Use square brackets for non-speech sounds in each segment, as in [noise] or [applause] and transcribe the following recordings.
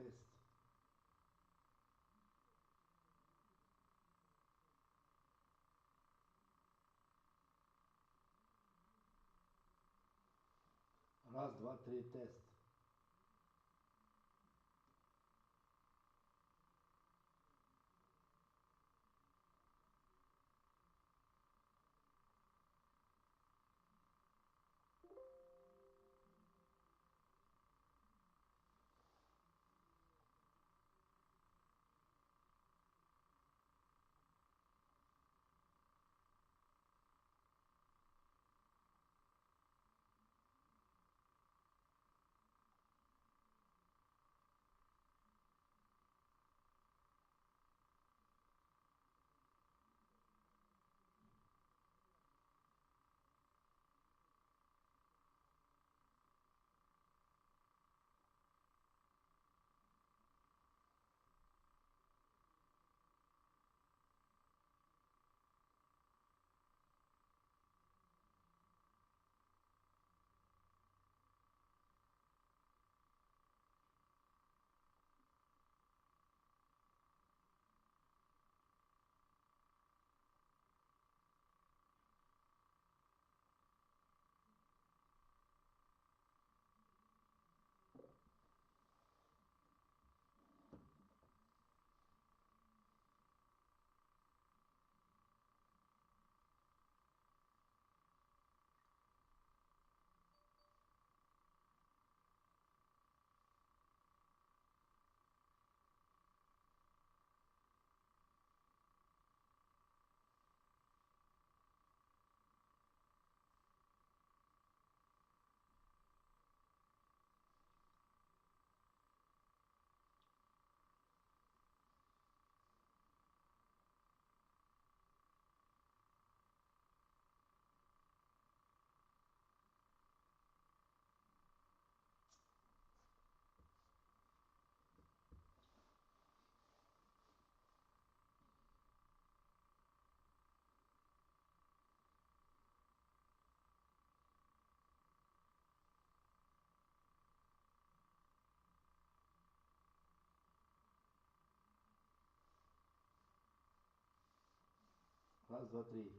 Тест. Раз, два, три, тест. Раз, два, три.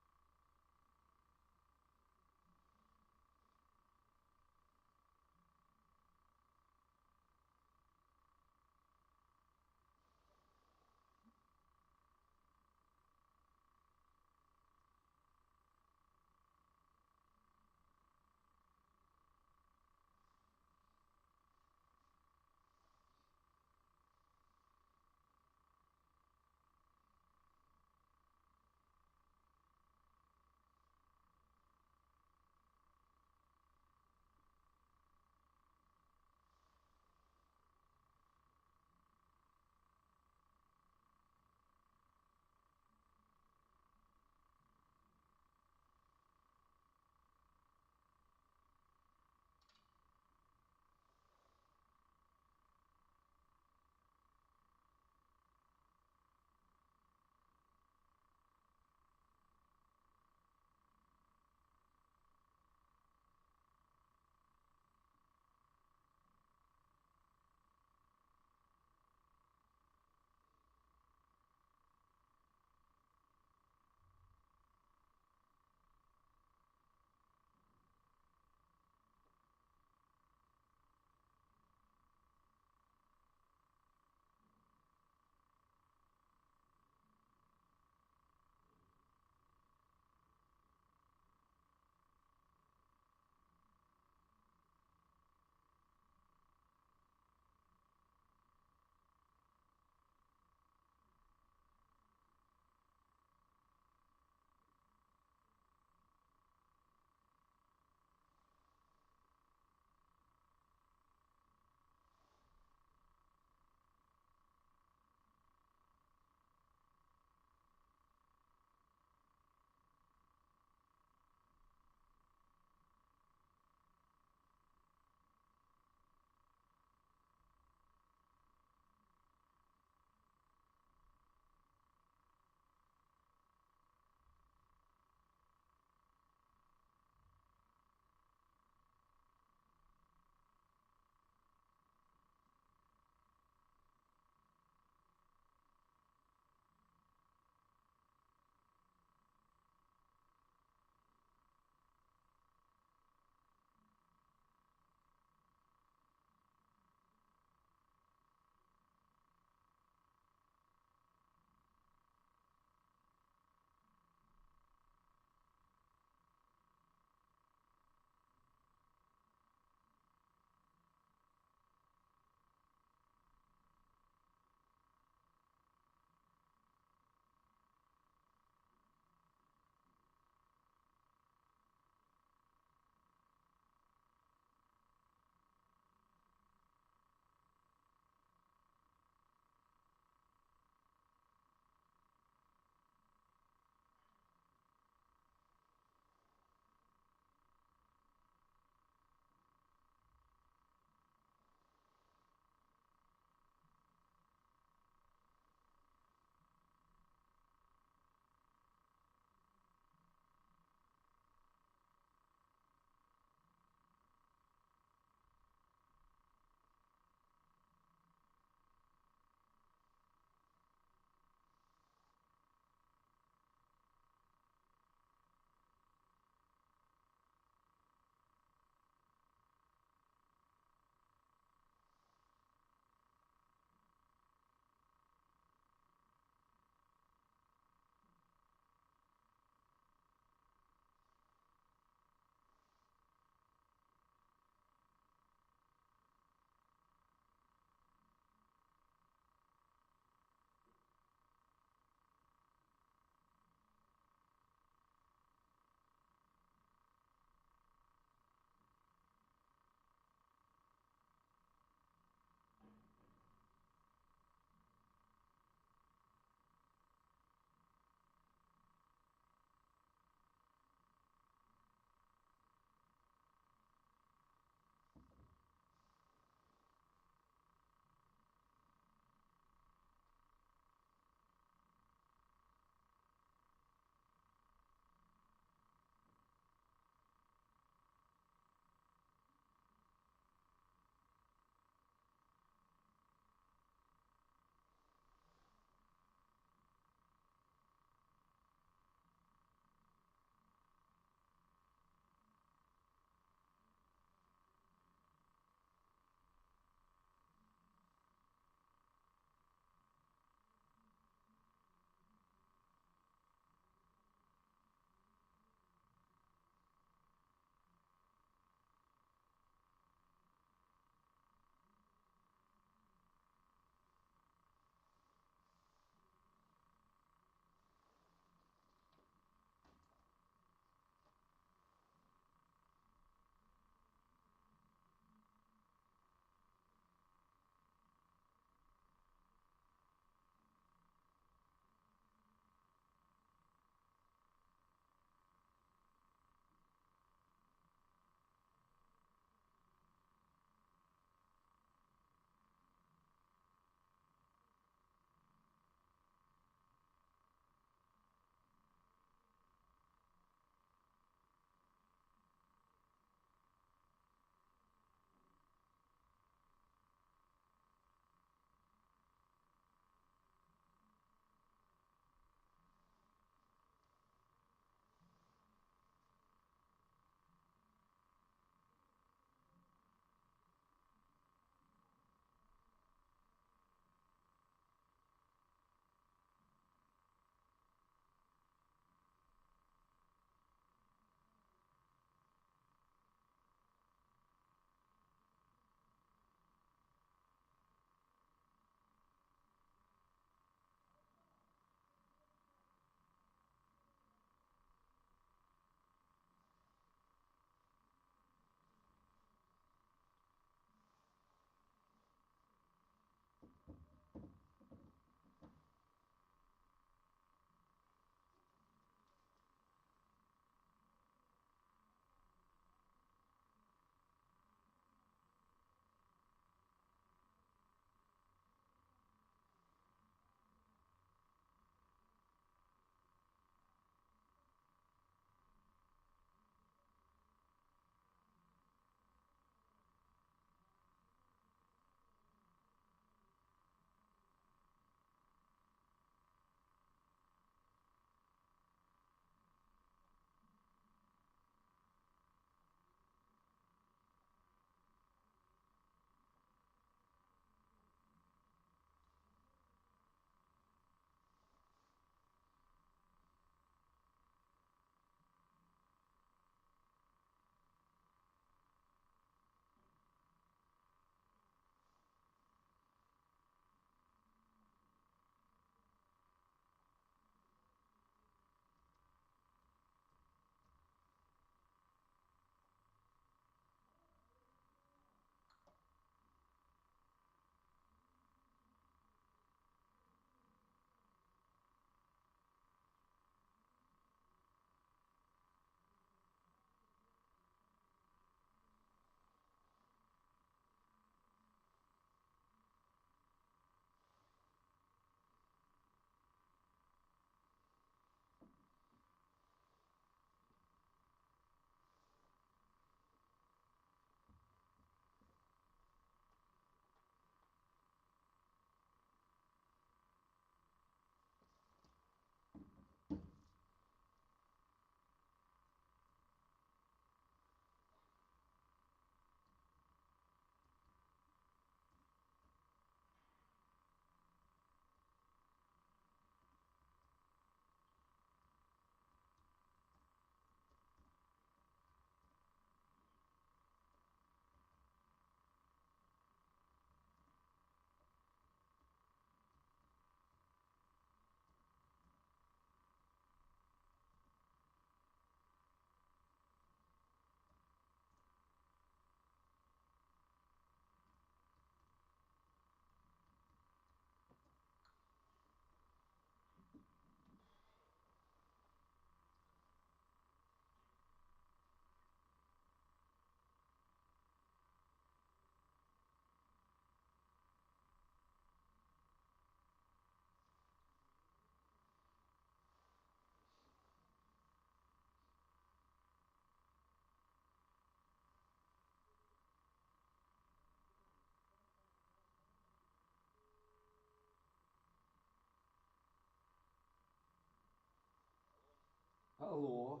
Алло,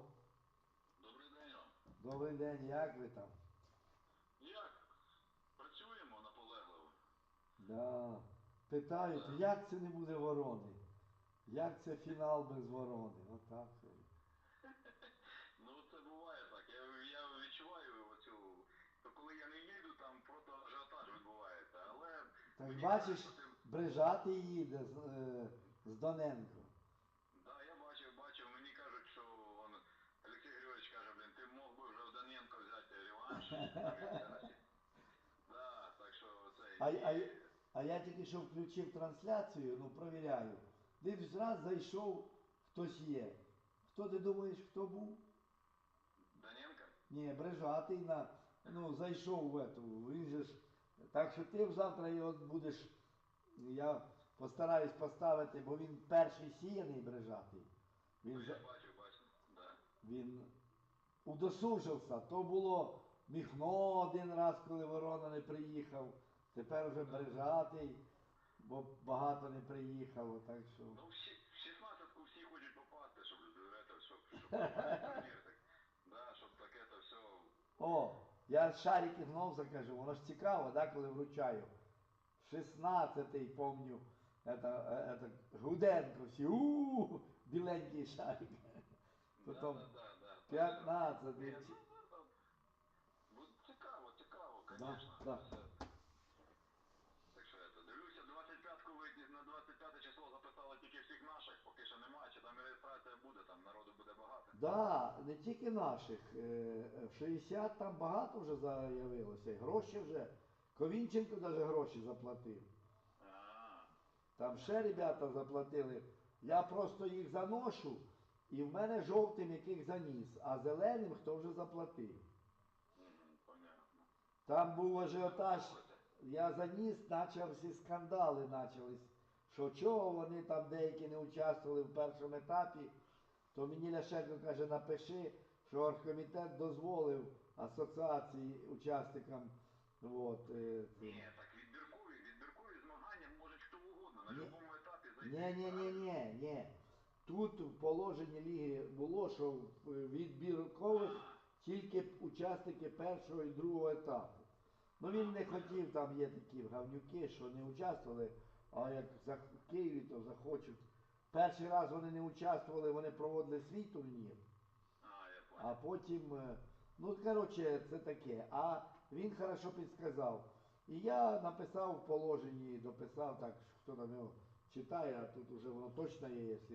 Добрий день вам. добрий день, як ви там? Як? Працюємо наполегливо. Да. Питають, як це не буде ворони? Як це фінал без ворони? Отак. Ну це буває так. Я, я відчуваю оцю. То коли я не їду, там просто ажіотаж відбувається. Але Так бачиш, брижати їде з, е, з Доненко. Да, я бачив, бачив. Мені кажуть, що он, Олексій Григорович каже, блін, ти мог би вже в Доненко взяти реванш. Да, так що це. А, а, а я тільки що включив трансляцію, ну провіряю. Дивлюсь, раз зайшов, хтось є. Хто ти думаєш, хто був? Доненко? Ні, брижатий на, ну, зайшов в эту, він же ж. Так що ти завтра його будеш, я постараюсь поставити, бо він перший сіяний брижатий. Він, Я бачив, бачив. Да. він удосужився. То було міхно один раз, коли ворона не приїхав. Тепер вже брижатий, бо багато не приїхало. Так що. Ну, всі, в 16-ку всі хочуть попасти, щоб это, щоб, щоб попасти [laughs] в турнір, так. Да, щоб таке то все. О, я шарики знов закажу, воно ж цікаво, да, коли вручаю. 16-й, помню, это, е, это, Гуденко, всі, у біленький шарик. Потім да, да, да, да. 15-й. Да, да. Так що это, дивлюся, 25-ку ви на 25 число записали тільки всіх наших, поки що немає, чи там і реєстрація буде, там народу буде багато. Да, не тільки наших. е, В 60 там багато вже заявилося. І гроші вже. Ковінченко навіть гроші заплатив. А, Там ще ребята заплатили. Я просто їх заношу, і в мене жовтим яких заніс, а зеленим хто вже заплатив. Там був ажіотаж, я заніс, почався скандали почались. Що чого вони там деякі не участвували в першому етапі, то мені Ляшенко каже, напиши, що оргкомітет дозволив асоціації учасникам. От, е. Ні, так відбіркові, відбіркові змагання може хто угодно, на будь-якому етапі зайти. Ні, ні, ні, ні, ні. Тут в положенні ліги було, що відбіркових тільки учасники першого і другого етапу. Ну він не хотів, там є такі гавнюки, що не участвували, а як за- в Києві, то захочуть. Перший раз вони не участвували, вони проводили свій турнір, А, я понял. а потім, е, ну коротше, це таке. А він хорошо підсказав. І я написав в положенні, дописав так, що хто там його читає, а тут вже воно точно є, якщо,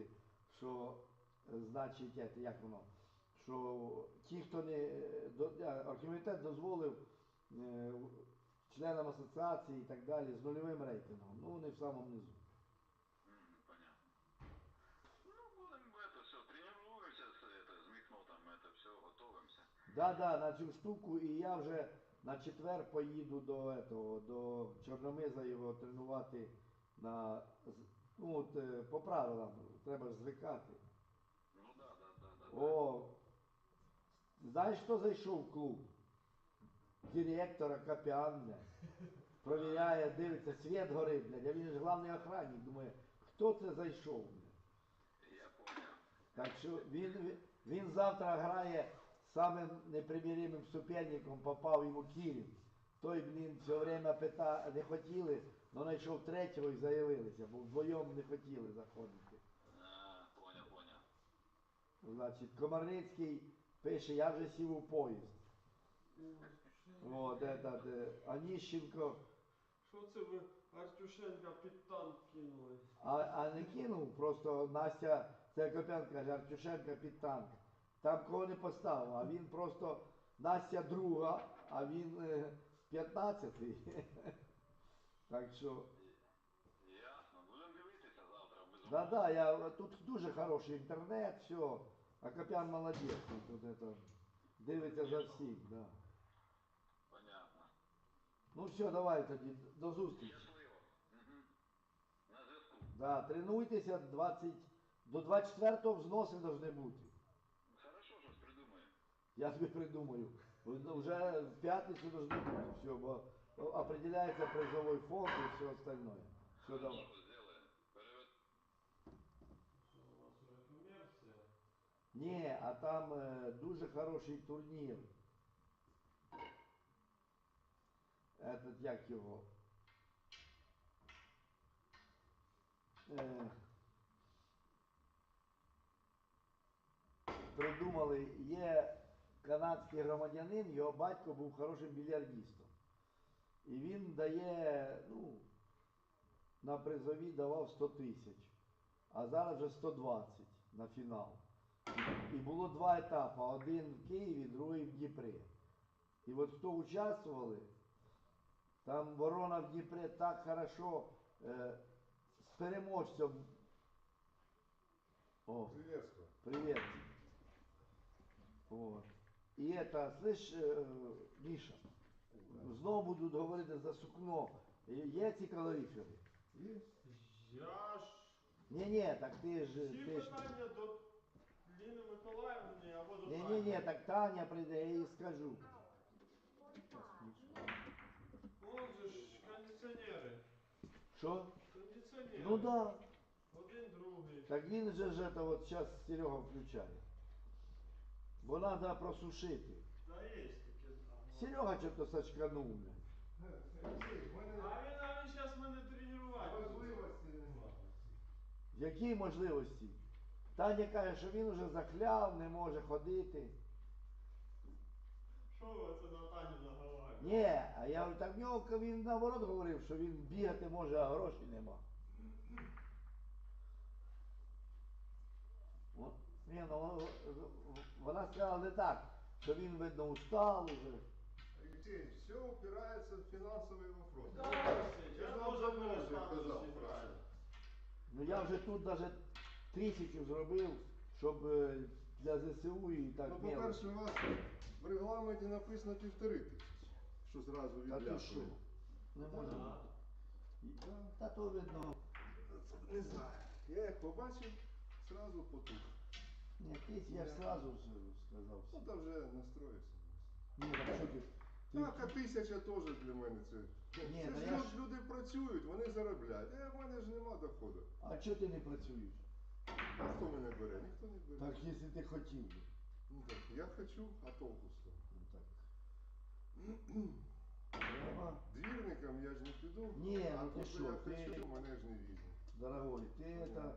що е, значить, е, як воно, що ті, хто не е, до- е, оргкомітет дозволив е, членам асоціації і так далі з нульовим рейтингом. Ну, вони в самому низу. Мгм, понятно. Ну, будем это все, тренируемся с, это, с микнотом, это все, готовимся. Да, да, на цю штуку, і я вже на четвер поїду до этого, до Чорномиза його тренувати на з- ну, от, е, по правилам, треба ж звикати. Ну да, да, да, да. да. О, знаєш, хто зайшов в клуб? Директора Капіан. Провіряє, дивиться, світ горить, блядь, а він ж главний охранник, думає, хто це зайшов, блядь. Я понял. Так що він, він- завтра грає самим неприміримим суперником, попав йому Кірів. Той, блін, все время пита, не хотіли, але знайшов третього і заявилися, бо вдвоєм не хотіли заходити. А, понял, понял. Значить, Комарницький пише, я вже сів у поїзд. От, этот, е, Аніщенко, Що це ви Артюшенка під танк кинули? а, а не кинув, просто Настя, це Копян каже, Артюшенка під танк. Там кого не поставив, а він просто Настя друга, а він е, 15-й. [laughs] Так що, Ясно. Будемо дивитися завтра, безумовно. да, да, я, тут дуже хороший інтернет, все. А Копян молодець, тут это, дивиться за всіх, да. Понятно. Ну все, давай тоді, до зустрічі. Щасливо. Угу. На зв'язку. Да, тренуйтеся 20, до 24-го взноси повинні бути. Хорошо, щось придумаємо. Я тобі придумаю. Вже в п'ятницю должно бути все, бо определяється призовий фонд і все остальное. Все, давай. Хорошо, сделаем. Перевед... Що у вас вже комерція? Ні, а там е, дуже хороший турнір. Этот як його? Е, придумали, є канадський громадянин, його батько був хорошим більярдістом. І він дає, ну, на призові давав 100 тисяч, а зараз вже 120 на фінал. І було два етапи: один в Києві, другий в Дніпрі. І от хто участвували, там ворона в Дніпрі так хорошо е, з переможцем. О, Приветствую. привет. Вот. І это, слышь, е, Міша, знову будуть говорити за сукно. Є ці калорифери? Есть? Я ж Ні, ні, так ти ж. всі Ти ж... питання до Ліни Миколаївни або до Ні, ні, ні, так Таня прийде, я їй скажу. Вон же ж кондиціонери. Що? Кондиціонери. Ну да. Один другий. Так він же ж это вот сейчас Серега включає. Бо треба просушити. Та є таке. Серега что-то сачканув. бля. Алексей, в мене А він, а він зараз мене тренувати. можливості немає. Які можливості? Таня каже, що він уже захляв, не може ходити. Що ви це на Таню наговорюєте? Ні, а я говорю, так в нього він наоборот говорив, що він бігати може, а грошей нема. О, Ні, ну, вона сказала не так, що він, видно, устал уже. Алексей, все упирается в финансовый вопрос. Да, я Я не вже казав. граю. Ну я вже тут навіть тисячу зробив, щоб е, для ЗСУ і так Ну, по-перше, у вас в регламенті написано півтори тисячі, що зразу Та ти що? відляпали. Не може бути. Та то видно. Не знаю. Я як побачив, зразу потух. Ні, ти я ж все сказав. Ну, там вже настроївся. Ні, так що ти? ти Так, а тисяча теж для мене це. Ні, це ж я люд- ж- люди працюють, вони заробляють. А в мене ж нема доходу. А чого ти не працюєш? А хто мене бере? Ніхто не бере. Так, якщо ти хотів би. Ну, так, я хочу, а толку що? Ну так. Треба. Двірником я ж не піду. Ні, а ну ти що, я ти- хочу, мене ж не візьмуть. Дорогой, ти это